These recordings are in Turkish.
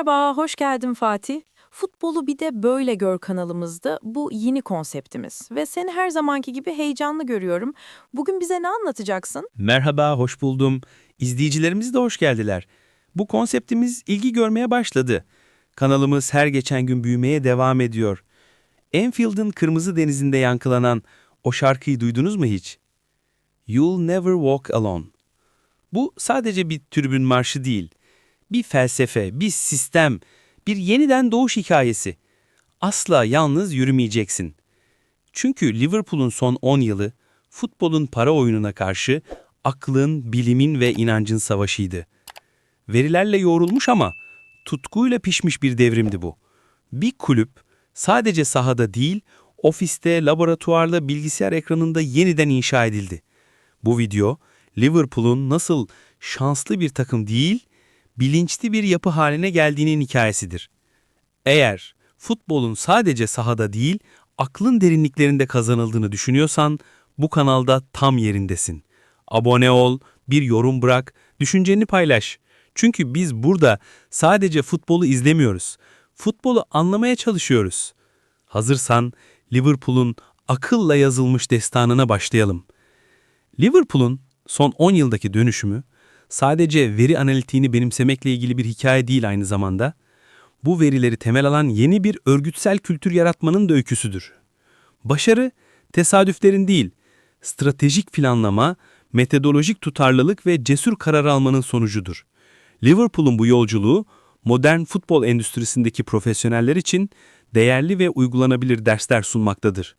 Merhaba, hoş geldin Fatih. Futbolu bir de böyle gör kanalımızda bu yeni konseptimiz ve seni her zamanki gibi heyecanlı görüyorum. Bugün bize ne anlatacaksın? Merhaba, hoş buldum. İzleyicilerimiz de hoş geldiler. Bu konseptimiz ilgi görmeye başladı. Kanalımız her geçen gün büyümeye devam ediyor. Enfield'ın Kırmızı Denizi'nde yankılanan o şarkıyı duydunuz mu hiç? You'll Never Walk Alone. Bu sadece bir tribün marşı değil. Bir felsefe, bir sistem, bir yeniden doğuş hikayesi. Asla yalnız yürümeyeceksin. Çünkü Liverpool'un son 10 yılı futbolun para oyununa karşı aklın, bilimin ve inancın savaşıydı. Verilerle yoğrulmuş ama tutkuyla pişmiş bir devrimdi bu. Bir kulüp sadece sahada değil, ofiste, laboratuvarda, bilgisayar ekranında yeniden inşa edildi. Bu video Liverpool'un nasıl şanslı bir takım değil, bilinçli bir yapı haline geldiğinin hikayesidir. Eğer futbolun sadece sahada değil, aklın derinliklerinde kazanıldığını düşünüyorsan bu kanalda tam yerindesin. Abone ol, bir yorum bırak, düşünceni paylaş. Çünkü biz burada sadece futbolu izlemiyoruz. Futbolu anlamaya çalışıyoruz. Hazırsan Liverpool'un akılla yazılmış destanına başlayalım. Liverpool'un son 10 yıldaki dönüşümü sadece veri analitiğini benimsemekle ilgili bir hikaye değil aynı zamanda. Bu verileri temel alan yeni bir örgütsel kültür yaratmanın da öyküsüdür. Başarı, tesadüflerin değil, stratejik planlama, metodolojik tutarlılık ve cesur karar almanın sonucudur. Liverpool'un bu yolculuğu, modern futbol endüstrisindeki profesyoneller için değerli ve uygulanabilir dersler sunmaktadır.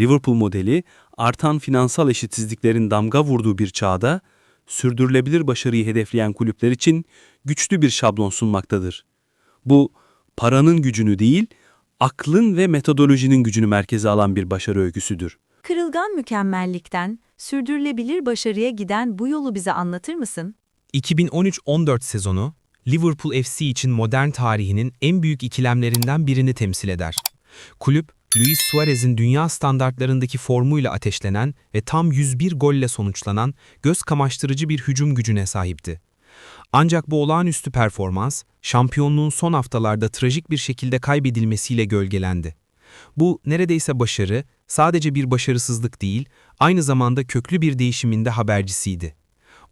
Liverpool modeli, artan finansal eşitsizliklerin damga vurduğu bir çağda, sürdürülebilir başarıyı hedefleyen kulüpler için güçlü bir şablon sunmaktadır. Bu, paranın gücünü değil, aklın ve metodolojinin gücünü merkeze alan bir başarı öyküsüdür. Kırılgan mükemmellikten sürdürülebilir başarıya giden bu yolu bize anlatır mısın? 2013-14 sezonu, Liverpool FC için modern tarihinin en büyük ikilemlerinden birini temsil eder. Kulüp, Luis Suarez'in dünya standartlarındaki formuyla ateşlenen ve tam 101 golle sonuçlanan göz kamaştırıcı bir hücum gücüne sahipti. Ancak bu olağanüstü performans, şampiyonluğun son haftalarda trajik bir şekilde kaybedilmesiyle gölgelendi. Bu neredeyse başarı, sadece bir başarısızlık değil, aynı zamanda köklü bir değişiminde habercisiydi.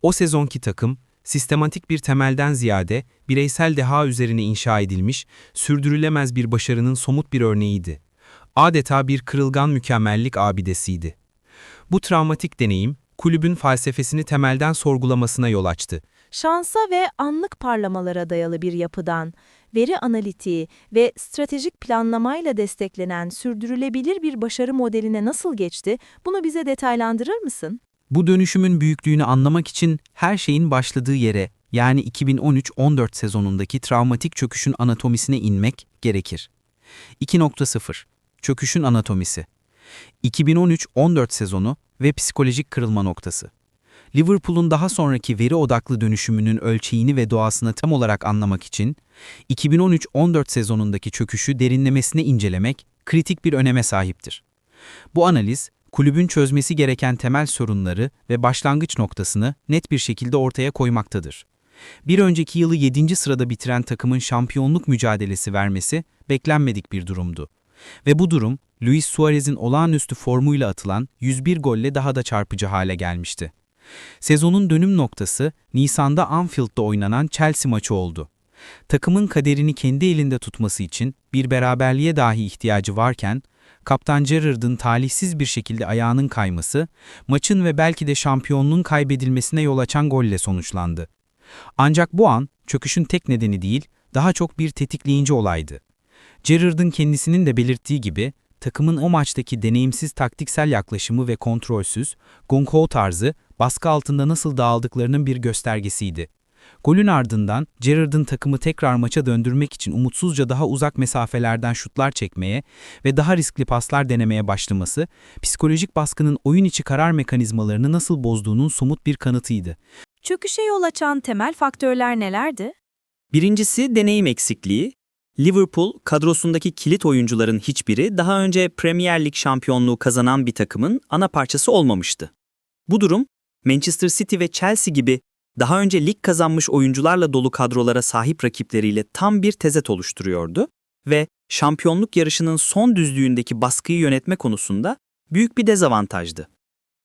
O sezonki takım, sistematik bir temelden ziyade bireysel deha üzerine inşa edilmiş, sürdürülemez bir başarının somut bir örneğiydi. Adeta bir kırılgan mükemmellik abidesiydi. Bu travmatik deneyim, kulübün felsefesini temelden sorgulamasına yol açtı. şansa ve anlık parlamalara dayalı bir yapıdan, veri analitiği ve stratejik planlamayla desteklenen sürdürülebilir bir başarı modeline nasıl geçti, bunu bize detaylandırır mısın? Bu dönüşümün büyüklüğünü anlamak için her şeyin başladığı yere, yani 2013-14 sezonundaki travmatik çöküşün anatomisine inmek gerekir. 2.0 Çöküşün anatomisi 2013-14 sezonu ve psikolojik kırılma noktası. Liverpool'un daha sonraki veri odaklı dönüşümünün ölçeğini ve doğasını tam olarak anlamak için 2013-14 sezonundaki çöküşü derinlemesine incelemek kritik bir öneme sahiptir. Bu analiz, kulübün çözmesi gereken temel sorunları ve başlangıç noktasını net bir şekilde ortaya koymaktadır. Bir önceki yılı 7. sırada bitiren takımın şampiyonluk mücadelesi vermesi beklenmedik bir durumdu. Ve bu durum, Luis Suarez'in olağanüstü formuyla atılan 101 golle daha da çarpıcı hale gelmişti. Sezonun dönüm noktası, Nisan'da Anfield'da oynanan Chelsea maçı oldu. Takımın kaderini kendi elinde tutması için bir beraberliğe dahi ihtiyacı varken, Kaptan Gerrard'ın talihsiz bir şekilde ayağının kayması, maçın ve belki de şampiyonluğun kaybedilmesine yol açan golle sonuçlandı. Ancak bu an, çöküşün tek nedeni değil, daha çok bir tetikleyici olaydı. Gerrard'ın kendisinin de belirttiği gibi, takımın o maçtaki deneyimsiz taktiksel yaklaşımı ve kontrolsüz, Gong Ho tarzı, baskı altında nasıl dağıldıklarının bir göstergesiydi. Golün ardından Gerrard'ın takımı tekrar maça döndürmek için umutsuzca daha uzak mesafelerden şutlar çekmeye ve daha riskli paslar denemeye başlaması, psikolojik baskının oyun içi karar mekanizmalarını nasıl bozduğunun somut bir kanıtıydı. Çöküşe yol açan temel faktörler nelerdi? Birincisi deneyim eksikliği. Liverpool kadrosundaki kilit oyuncuların hiçbiri daha önce Premier Lig şampiyonluğu kazanan bir takımın ana parçası olmamıştı. Bu durum Manchester City ve Chelsea gibi daha önce lig kazanmış oyuncularla dolu kadrolara sahip rakipleriyle tam bir tezet oluşturuyordu ve şampiyonluk yarışının son düzlüğündeki baskıyı yönetme konusunda büyük bir dezavantajdı.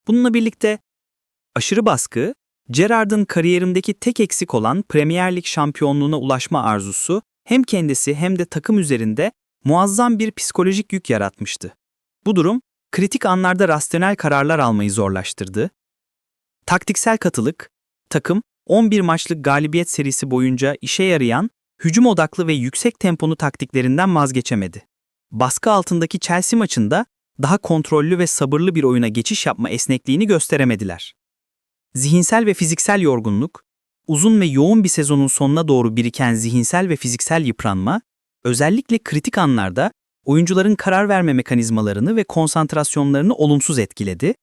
Bununla birlikte aşırı baskı, Gerrard'ın kariyerimdeki tek eksik olan Premier Lig şampiyonluğuna ulaşma arzusu hem kendisi hem de takım üzerinde muazzam bir psikolojik yük yaratmıştı. Bu durum, kritik anlarda rasyonel kararlar almayı zorlaştırdı. Taktiksel katılık, takım 11 maçlık galibiyet serisi boyunca işe yarayan, hücum odaklı ve yüksek temponu taktiklerinden vazgeçemedi. Baskı altındaki Chelsea maçında daha kontrollü ve sabırlı bir oyuna geçiş yapma esnekliğini gösteremediler. Zihinsel ve fiziksel yorgunluk, uzun ve yoğun bir sezonun sonuna doğru biriken zihinsel ve fiziksel yıpranma, özellikle kritik anlarda oyuncuların karar verme mekanizmalarını ve konsantrasyonlarını olumsuz etkiledi.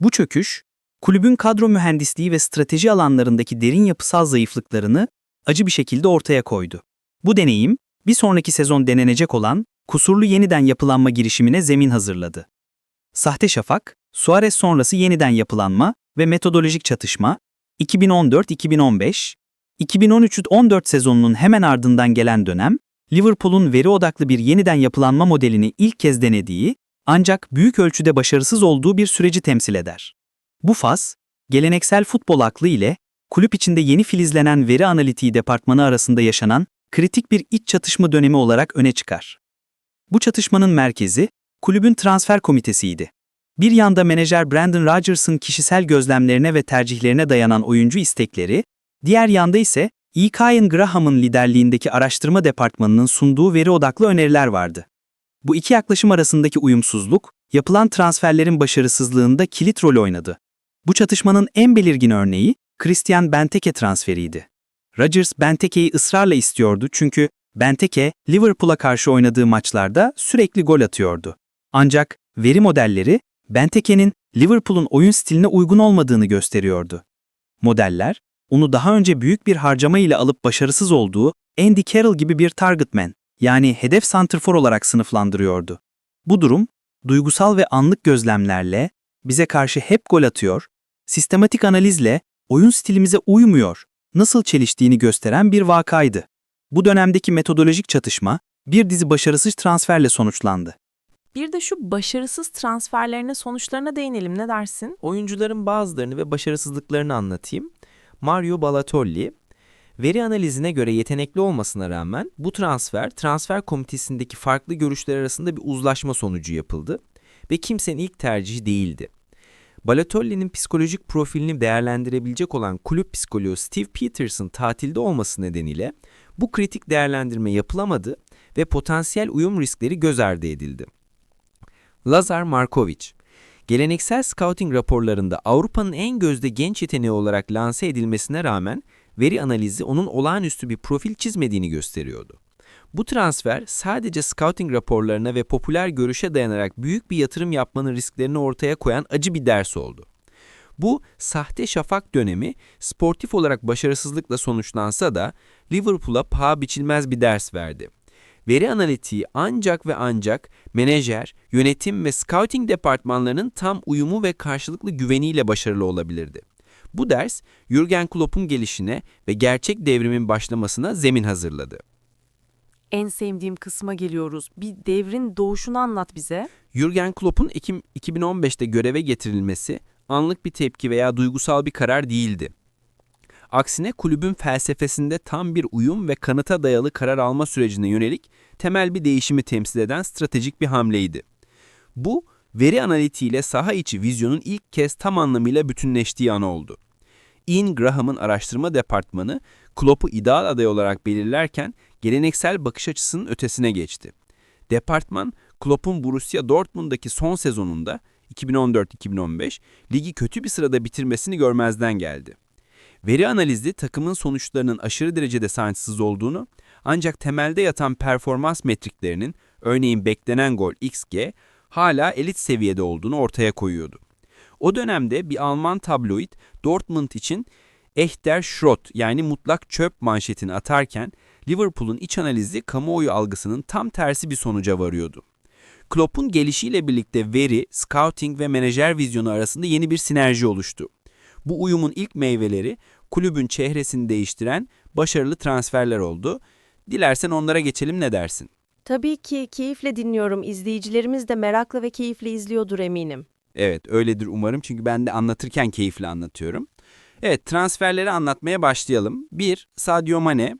Bu çöküş, kulübün kadro mühendisliği ve strateji alanlarındaki derin yapısal zayıflıklarını acı bir şekilde ortaya koydu. Bu deneyim, bir sonraki sezon denenecek olan kusurlu yeniden yapılanma girişimine zemin hazırladı. Sahte Şafak, Suarez sonrası yeniden yapılanma ve metodolojik çatışma, 2014-2015, 2013-14 sezonunun hemen ardından gelen dönem, Liverpool'un veri odaklı bir yeniden yapılanma modelini ilk kez denediği, ancak büyük ölçüde başarısız olduğu bir süreci temsil eder. Bu faz, geleneksel futbol aklı ile kulüp içinde yeni filizlenen veri analitiği departmanı arasında yaşanan kritik bir iç çatışma dönemi olarak öne çıkar. Bu çatışmanın merkezi, kulübün transfer komitesiydi. Bir yanda menajer Brandon Rodgers'ın kişisel gözlemlerine ve tercihlerine dayanan oyuncu istekleri, diğer yanda ise E. Kyan Graham'ın liderliğindeki araştırma departmanının sunduğu veri odaklı öneriler vardı. Bu iki yaklaşım arasındaki uyumsuzluk, yapılan transferlerin başarısızlığında kilit rol oynadı. Bu çatışmanın en belirgin örneği, Christian Benteke transferiydi. Rodgers Benteke'yi ısrarla istiyordu çünkü Benteke, Liverpool'a karşı oynadığı maçlarda sürekli gol atıyordu. Ancak veri modelleri, Benteke'nin Liverpool'un oyun stiline uygun olmadığını gösteriyordu. Modeller, onu daha önce büyük bir harcama ile alıp başarısız olduğu Andy Carroll gibi bir target man, yani hedef santrfor olarak sınıflandırıyordu. Bu durum, duygusal ve anlık gözlemlerle, bize karşı hep gol atıyor, sistematik analizle, oyun stilimize uymuyor, nasıl çeliştiğini gösteren bir vakaydı. Bu dönemdeki metodolojik çatışma, bir dizi başarısız transferle sonuçlandı. Bir de şu başarısız transferlerine sonuçlarına değinelim ne dersin? Oyuncuların bazılarını ve başarısızlıklarını anlatayım. Mario Balotelli, veri analizine göre yetenekli olmasına rağmen bu transfer, transfer komitesindeki farklı görüşler arasında bir uzlaşma sonucu yapıldı ve kimsenin ilk tercihi değildi. Balotelli'nin psikolojik profilini değerlendirebilecek olan kulüp psikoloğu Steve Peterson tatilde olması nedeniyle bu kritik değerlendirme yapılamadı ve potansiyel uyum riskleri göz ardı edildi. Lazar Markovic, geleneksel scouting raporlarında Avrupa'nın en gözde genç yeteneği olarak lanse edilmesine rağmen veri analizi onun olağanüstü bir profil çizmediğini gösteriyordu. Bu transfer sadece scouting raporlarına ve popüler görüşe dayanarak büyük bir yatırım yapmanın risklerini ortaya koyan acı bir ders oldu. Bu sahte şafak dönemi sportif olarak başarısızlıkla sonuçlansa da Liverpool'a paha biçilmez bir ders verdi. Veri analitiği ancak ve ancak menajer, yönetim ve scouting departmanlarının tam uyumu ve karşılıklı güveniyle başarılı olabilirdi. Bu ders, Jurgen Klopp'un gelişine ve gerçek devrimin başlamasına zemin hazırladı. En sevdiğim kısma geliyoruz. Bir devrin doğuşunu anlat bize. Jurgen Klopp'un Ekim 2015'te göreve getirilmesi anlık bir tepki veya duygusal bir karar değildi. Aksine kulübün felsefesinde tam bir uyum ve kanıta dayalı karar alma sürecine yönelik temel bir değişimi temsil eden stratejik bir hamleydi. Bu, veri analitiğiyle saha içi vizyonun ilk kez tam anlamıyla bütünleştiği an oldu. Ian Graham'ın araştırma departmanı Klopp'u ideal aday olarak belirlerken geleneksel bakış açısının ötesine geçti. Departman, Klopp'un Borussia Dortmund'daki son sezonunda 2014-2015 ligi kötü bir sırada bitirmesini görmezden geldi. Veri analizi takımın sonuçlarının aşırı derecede sansız olduğunu ancak temelde yatan performans metriklerinin örneğin beklenen gol XG hala elit seviyede olduğunu ortaya koyuyordu. O dönemde bir Alman tabloid Dortmund için Echter Schrott yani mutlak çöp manşetini atarken Liverpool'un iç analizi kamuoyu algısının tam tersi bir sonuca varıyordu. Klopp'un gelişiyle birlikte veri, scouting ve menajer vizyonu arasında yeni bir sinerji oluştu. Bu uyumun ilk meyveleri kulübün çehresini değiştiren başarılı transferler oldu. Dilersen onlara geçelim ne dersin? Tabii ki keyifle dinliyorum. İzleyicilerimiz de merakla ve keyifle izliyordur eminim. Evet, öyledir umarım çünkü ben de anlatırken keyifle anlatıyorum. Evet, transferleri anlatmaya başlayalım. 1. Sadio Mane.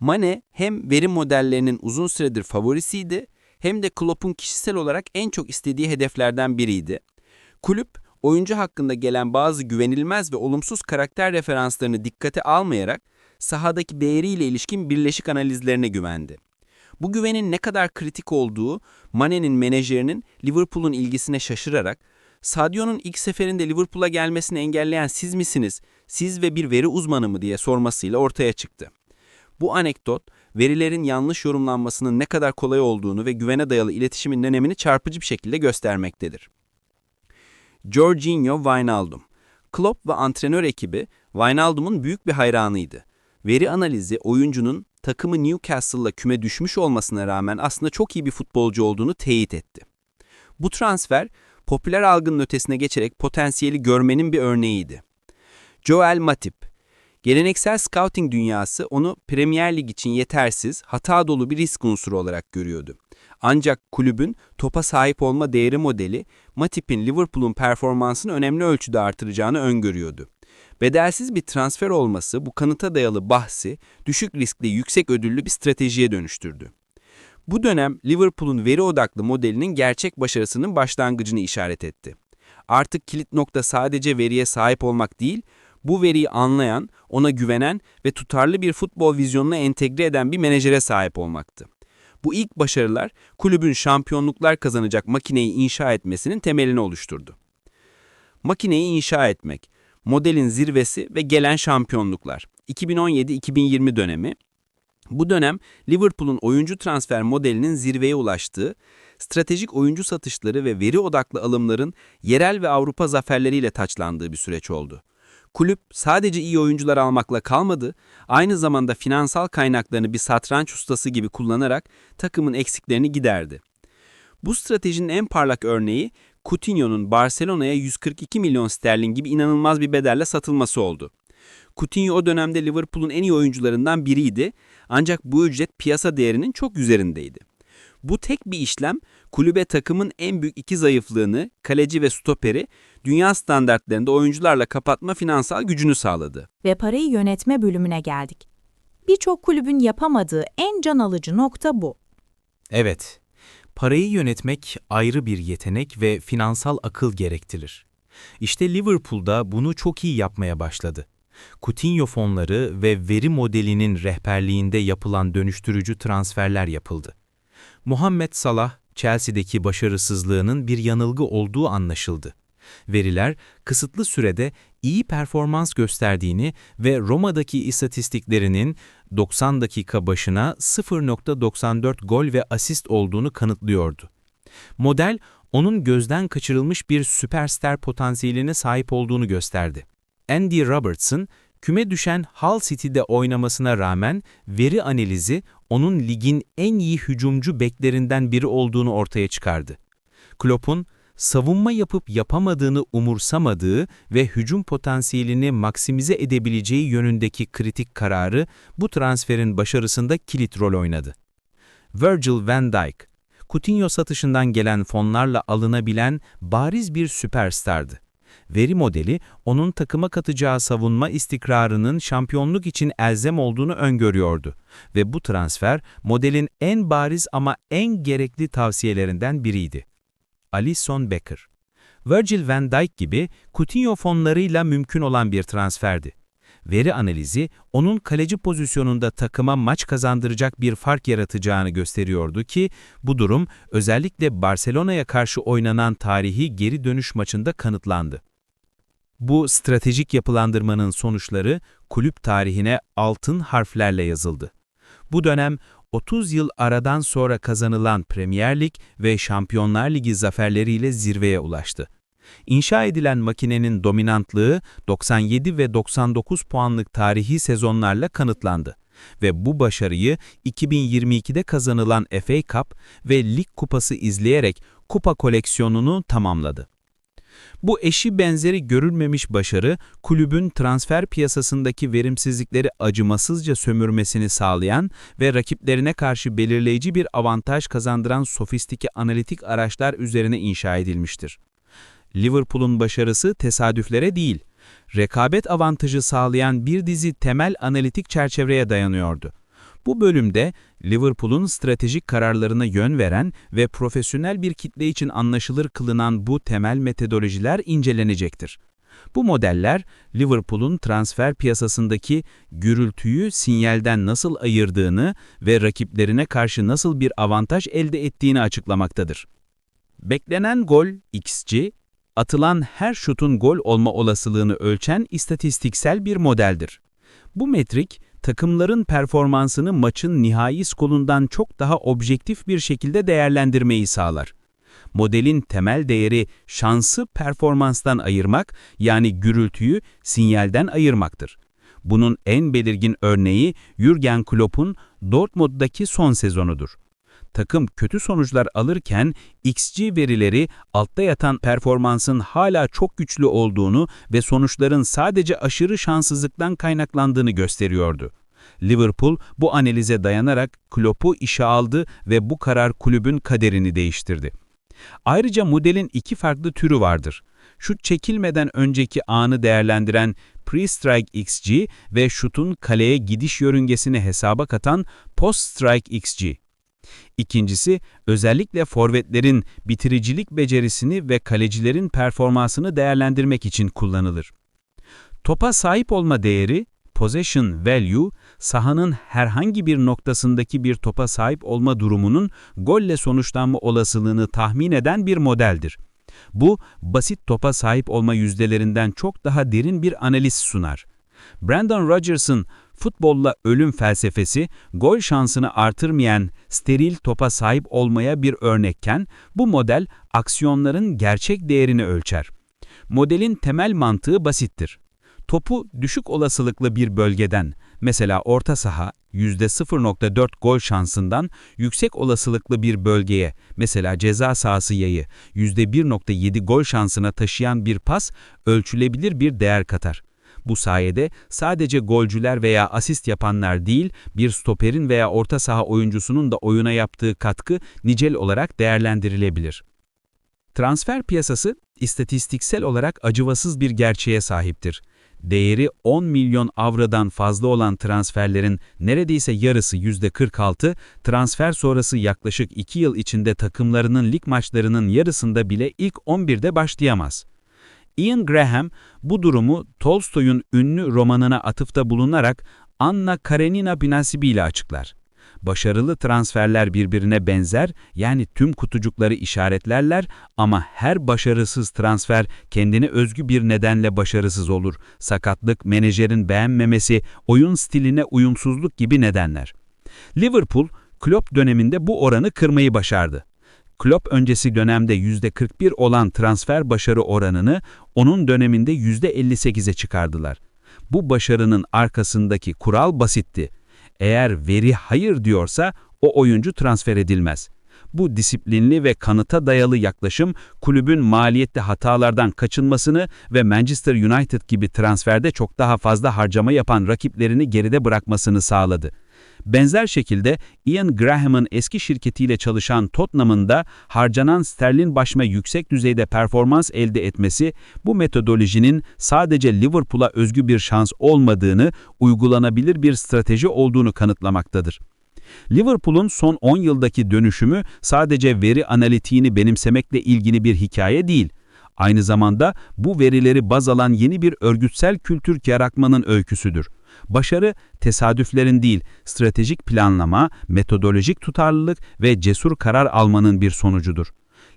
Mane hem veri modellerinin uzun süredir favorisiydi hem de Klopp'un kişisel olarak en çok istediği hedeflerden biriydi. Kulüp, oyuncu hakkında gelen bazı güvenilmez ve olumsuz karakter referanslarını dikkate almayarak sahadaki değeriyle ilişkin birleşik analizlerine güvendi. Bu güvenin ne kadar kritik olduğu Mane'nin menajerinin Liverpool'un ilgisine şaşırarak Sadio'nun ilk seferinde Liverpool'a gelmesini engelleyen siz misiniz, siz ve bir veri uzmanı mı diye sormasıyla ortaya çıktı. Bu anekdot, verilerin yanlış yorumlanmasının ne kadar kolay olduğunu ve güvene dayalı iletişimin önemini çarpıcı bir şekilde göstermektedir. Jorginho Wijnaldum Klopp ve antrenör ekibi Wijnaldum'un büyük bir hayranıydı. Veri analizi oyuncunun takımı Newcastle'la küme düşmüş olmasına rağmen aslında çok iyi bir futbolcu olduğunu teyit etti. Bu transfer, popüler algının ötesine geçerek potansiyeli görmenin bir örneğiydi. Joel Matip Geleneksel scouting dünyası onu Premier Lig için yetersiz, hata dolu bir risk unsuru olarak görüyordu. Ancak kulübün topa sahip olma değeri modeli Matip'in Liverpool'un performansını önemli ölçüde artıracağını öngörüyordu. Bedelsiz bir transfer olması bu kanıta dayalı bahsi düşük riskli yüksek ödüllü bir stratejiye dönüştürdü. Bu dönem Liverpool'un veri odaklı modelinin gerçek başarısının başlangıcını işaret etti. Artık kilit nokta sadece veriye sahip olmak değil, bu veriyi anlayan, ona güvenen ve tutarlı bir futbol vizyonuna entegre eden bir menajere sahip olmaktı. Bu ilk başarılar kulübün şampiyonluklar kazanacak makineyi inşa etmesinin temelini oluşturdu. Makineyi inşa etmek, modelin zirvesi ve gelen şampiyonluklar. 2017-2020 dönemi. Bu dönem Liverpool'un oyuncu transfer modelinin zirveye ulaştığı, stratejik oyuncu satışları ve veri odaklı alımların yerel ve Avrupa zaferleriyle taçlandığı bir süreç oldu. Kulüp sadece iyi oyuncular almakla kalmadı, aynı zamanda finansal kaynaklarını bir satranç ustası gibi kullanarak takımın eksiklerini giderdi. Bu stratejinin en parlak örneği Coutinho'nun Barcelona'ya 142 milyon sterlin gibi inanılmaz bir bedelle satılması oldu. Coutinho o dönemde Liverpool'un en iyi oyuncularından biriydi ancak bu ücret piyasa değerinin çok üzerindeydi. Bu tek bir işlem kulübe takımın en büyük iki zayıflığını, kaleci ve stoperi, dünya standartlarında oyuncularla kapatma finansal gücünü sağladı. Ve parayı yönetme bölümüne geldik. Birçok kulübün yapamadığı en can alıcı nokta bu. Evet, parayı yönetmek ayrı bir yetenek ve finansal akıl gerektirir. İşte Liverpool'da bunu çok iyi yapmaya başladı. Coutinho fonları ve veri modelinin rehberliğinde yapılan dönüştürücü transferler yapıldı. Muhammed Salah, Chelsea'deki başarısızlığının bir yanılgı olduğu anlaşıldı. Veriler, kısıtlı sürede iyi performans gösterdiğini ve Roma'daki istatistiklerinin 90 dakika başına 0.94 gol ve asist olduğunu kanıtlıyordu. Model, onun gözden kaçırılmış bir süperstar potansiyeline sahip olduğunu gösterdi. Andy Robertson, küme düşen Hull City'de oynamasına rağmen veri analizi onun ligin en iyi hücumcu beklerinden biri olduğunu ortaya çıkardı. Klopp'un savunma yapıp yapamadığını umursamadığı ve hücum potansiyelini maksimize edebileceği yönündeki kritik kararı bu transferin başarısında kilit rol oynadı. Virgil van Dijk, Coutinho satışından gelen fonlarla alınabilen bariz bir süperstardı. Veri modeli, onun takıma katacağı savunma istikrarının şampiyonluk için elzem olduğunu öngörüyordu ve bu transfer modelin en bariz ama en gerekli tavsiyelerinden biriydi. Alisson Becker Virgil van Dijk gibi Coutinho fonlarıyla mümkün olan bir transferdi. Veri analizi, onun kaleci pozisyonunda takıma maç kazandıracak bir fark yaratacağını gösteriyordu ki, bu durum özellikle Barcelona'ya karşı oynanan tarihi geri dönüş maçında kanıtlandı. Bu stratejik yapılandırmanın sonuçları kulüp tarihine altın harflerle yazıldı. Bu dönem 30 yıl aradan sonra kazanılan Premier Lig ve Şampiyonlar Ligi zaferleriyle zirveye ulaştı. İnşa edilen makinenin dominantlığı 97 ve 99 puanlık tarihi sezonlarla kanıtlandı ve bu başarıyı 2022'de kazanılan FA Cup ve Lig Kupası izleyerek kupa koleksiyonunu tamamladı. Bu eşi benzeri görülmemiş başarı, kulübün transfer piyasasındaki verimsizlikleri acımasızca sömürmesini sağlayan ve rakiplerine karşı belirleyici bir avantaj kazandıran sofistike analitik araçlar üzerine inşa edilmiştir. Liverpool'un başarısı tesadüflere değil, rekabet avantajı sağlayan bir dizi temel analitik çerçeveye dayanıyordu. Bu bölümde Liverpool'un stratejik kararlarına yön veren ve profesyonel bir kitle için anlaşılır kılınan bu temel metodolojiler incelenecektir. Bu modeller, Liverpool'un transfer piyasasındaki gürültüyü sinyalden nasıl ayırdığını ve rakiplerine karşı nasıl bir avantaj elde ettiğini açıklamaktadır. Beklenen gol XG, atılan her şutun gol olma olasılığını ölçen istatistiksel bir modeldir. Bu metrik, takımların performansını maçın nihai skorundan çok daha objektif bir şekilde değerlendirmeyi sağlar. Modelin temel değeri şansı performanstan ayırmak, yani gürültüyü sinyalden ayırmaktır. Bunun en belirgin örneği Jürgen Klopp'un Dortmund'daki son sezonudur. Takım kötü sonuçlar alırken XG verileri altta yatan performansın hala çok güçlü olduğunu ve sonuçların sadece aşırı şanssızlıktan kaynaklandığını gösteriyordu. Liverpool bu analize dayanarak Klopp'u işe aldı ve bu karar kulübün kaderini değiştirdi. Ayrıca modelin iki farklı türü vardır. Şut çekilmeden önceki anı değerlendiren pre-strike XG ve şutun kaleye gidiş yörüngesini hesaba katan post-strike XG. İkincisi, özellikle forvetlerin bitiricilik becerisini ve kalecilerin performansını değerlendirmek için kullanılır. Topa sahip olma değeri, possession value, sahanın herhangi bir noktasındaki bir topa sahip olma durumunun golle sonuçlanma olasılığını tahmin eden bir modeldir. Bu, basit topa sahip olma yüzdelerinden çok daha derin bir analiz sunar. Brandon Rodgers'ın futbolla ölüm felsefesi, gol şansını artırmayan steril topa sahip olmaya bir örnekken, bu model aksiyonların gerçek değerini ölçer. Modelin temel mantığı basittir. Topu düşük olasılıklı bir bölgeden, mesela orta saha %0.4 gol şansından yüksek olasılıklı bir bölgeye, mesela ceza sahası yayı %1.7 gol şansına taşıyan bir pas ölçülebilir bir değer katar. Bu sayede sadece golcüler veya asist yapanlar değil, bir stoperin veya orta saha oyuncusunun da oyuna yaptığı katkı nicel olarak değerlendirilebilir. Transfer piyasası, istatistiksel olarak acımasız bir gerçeğe sahiptir. Değeri 10 milyon avrodan fazla olan transferlerin neredeyse yarısı %46, transfer sonrası yaklaşık 2 yıl içinde takımlarının lig maçlarının yarısında bile ilk 11'de başlayamaz. Ian Graham bu durumu Tolstoy'un ünlü romanına atıfta bulunarak Anna Karenina Binasibi ile açıklar. Başarılı transferler birbirine benzer yani tüm kutucukları işaretlerler ama her başarısız transfer kendine özgü bir nedenle başarısız olur. Sakatlık, menajerin beğenmemesi, oyun stiline uyumsuzluk gibi nedenler. Liverpool, Klopp döneminde bu oranı kırmayı başardı. Klopp öncesi dönemde %41 olan transfer başarı oranını onun döneminde %58'e çıkardılar. Bu başarının arkasındaki kural basitti. Eğer veri hayır diyorsa o oyuncu transfer edilmez. Bu disiplinli ve kanıta dayalı yaklaşım kulübün maliyette hatalardan kaçınmasını ve Manchester United gibi transferde çok daha fazla harcama yapan rakiplerini geride bırakmasını sağladı. Benzer şekilde Ian Graham'ın eski şirketiyle çalışan Tottenham'ın da harcanan sterlin başma yüksek düzeyde performans elde etmesi bu metodolojinin sadece Liverpool'a özgü bir şans olmadığını, uygulanabilir bir strateji olduğunu kanıtlamaktadır. Liverpool'un son 10 yıldaki dönüşümü sadece veri analitiğini benimsemekle ilgili bir hikaye değil. Aynı zamanda bu verileri baz alan yeni bir örgütsel kültür yaratmanın öyküsüdür. Başarı tesadüflerin değil, stratejik planlama, metodolojik tutarlılık ve cesur karar almanın bir sonucudur.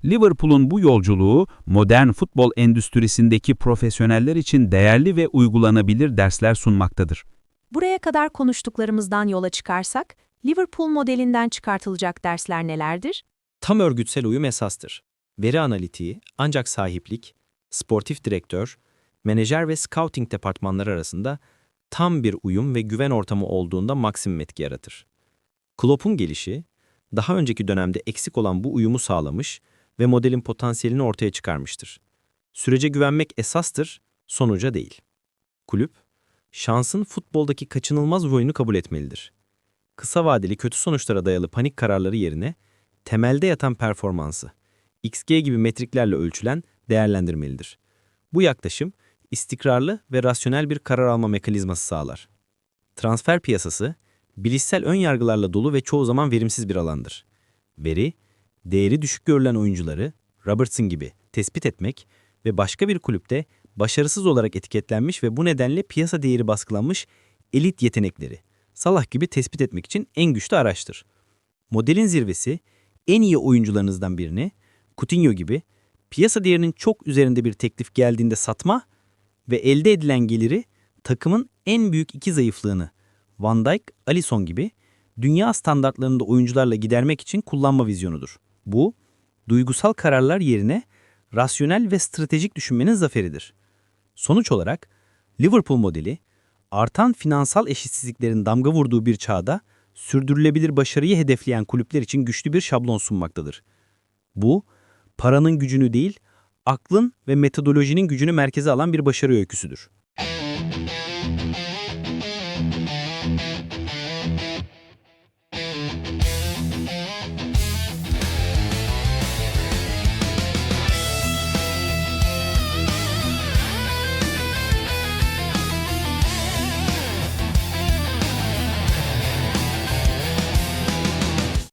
Liverpool'un bu yolculuğu modern futbol endüstrisindeki profesyoneller için değerli ve uygulanabilir dersler sunmaktadır. Buraya kadar konuştuklarımızdan yola çıkarsak, Liverpool modelinden çıkartılacak dersler nelerdir? Tam örgütsel uyum esastır. Veri analitiği, ancak sahiplik, sportif direktör, menajer ve scouting departmanları arasında tam bir uyum ve güven ortamı olduğunda maksimum etki yaratır. Klopp'un gelişi, daha önceki dönemde eksik olan bu uyumu sağlamış ve modelin potansiyelini ortaya çıkarmıştır. Sürece güvenmek esastır, sonuca değil. Kulüp, şansın futboldaki kaçınılmaz rolünü kabul etmelidir. Kısa vadeli kötü sonuçlara dayalı panik kararları yerine temelde yatan performansı, XG gibi metriklerle ölçülen değerlendirmelidir. Bu yaklaşım, istikrarlı ve rasyonel bir karar alma mekanizması sağlar. Transfer piyasası, bilişsel ön yargılarla dolu ve çoğu zaman verimsiz bir alandır. Veri, değeri düşük görülen oyuncuları, Robertson gibi tespit etmek ve başka bir kulüpte başarısız olarak etiketlenmiş ve bu nedenle piyasa değeri baskılanmış elit yetenekleri, Salah gibi tespit etmek için en güçlü araçtır. Modelin zirvesi, en iyi oyuncularınızdan birini, Coutinho gibi, piyasa değerinin çok üzerinde bir teklif geldiğinde satma ve elde edilen geliri takımın en büyük iki zayıflığını, Van Dijk, Alisson gibi, dünya standartlarında oyuncularla gidermek için kullanma vizyonudur. Bu, duygusal kararlar yerine rasyonel ve stratejik düşünmenin zaferidir. Sonuç olarak Liverpool modeli artan finansal eşitsizliklerin damga vurduğu bir çağda sürdürülebilir başarıyı hedefleyen kulüpler için güçlü bir şablon sunmaktadır. Bu, paranın gücünü değil, aklın ve metodolojinin gücünü merkeze alan bir başarı öyküsüdür.